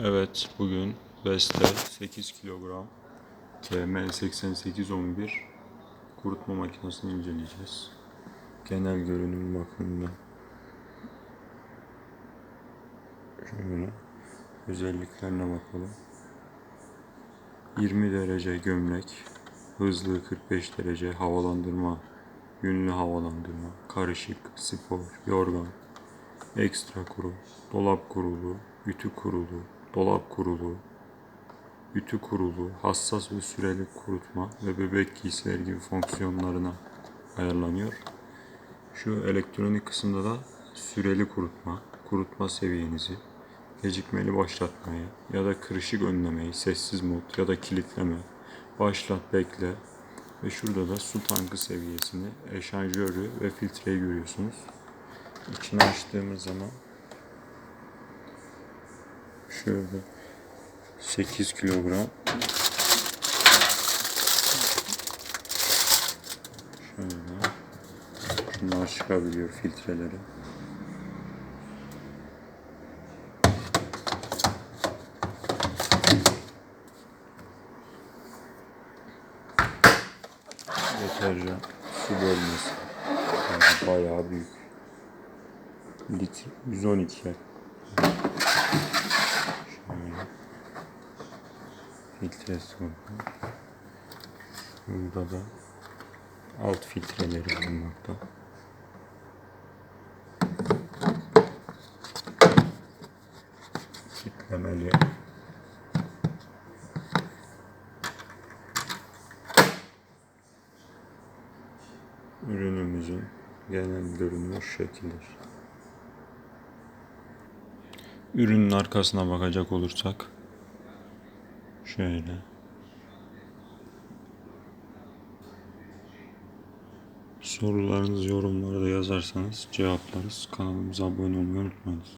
Evet, bugün Beste 8 kilogram KM8811 kurutma makinesini inceleyeceğiz. Genel görünüm bakımından. Şöyle özelliklerine bakalım. 20 derece gömlek, hızlı 45 derece havalandırma, yünlü havalandırma, karışık, spor, yorgan, ekstra kuru, dolap kurulu, ütü kurulu, dolap kurulu, ütü kurulu, hassas ve süreli kurutma ve bebek giysileri gibi fonksiyonlarına ayarlanıyor. Şu elektronik kısımda da süreli kurutma, kurutma seviyenizi, gecikmeli başlatmayı ya da kırışık önlemeyi, sessiz mod ya da kilitleme, başlat bekle ve şurada da su tankı seviyesini, eşanjörü ve filtreyi görüyorsunuz. İçini açtığımız zaman şöyle 8 kilogram şöyle şunlar çıkabiliyor filtreleri. Deterjan su bölmesi. Yani bayağı büyük. Litre 112. Filtresi var. Burada da alt filtreleri bulunmakta. Kitlemeli. Ürünümüzün genel görünümü şu şekildir. Ürünün arkasına bakacak olursak şöyle sorularınızı yorumlarda yazarsanız cevaplarız. Kanalımıza abone olmayı unutmayınız.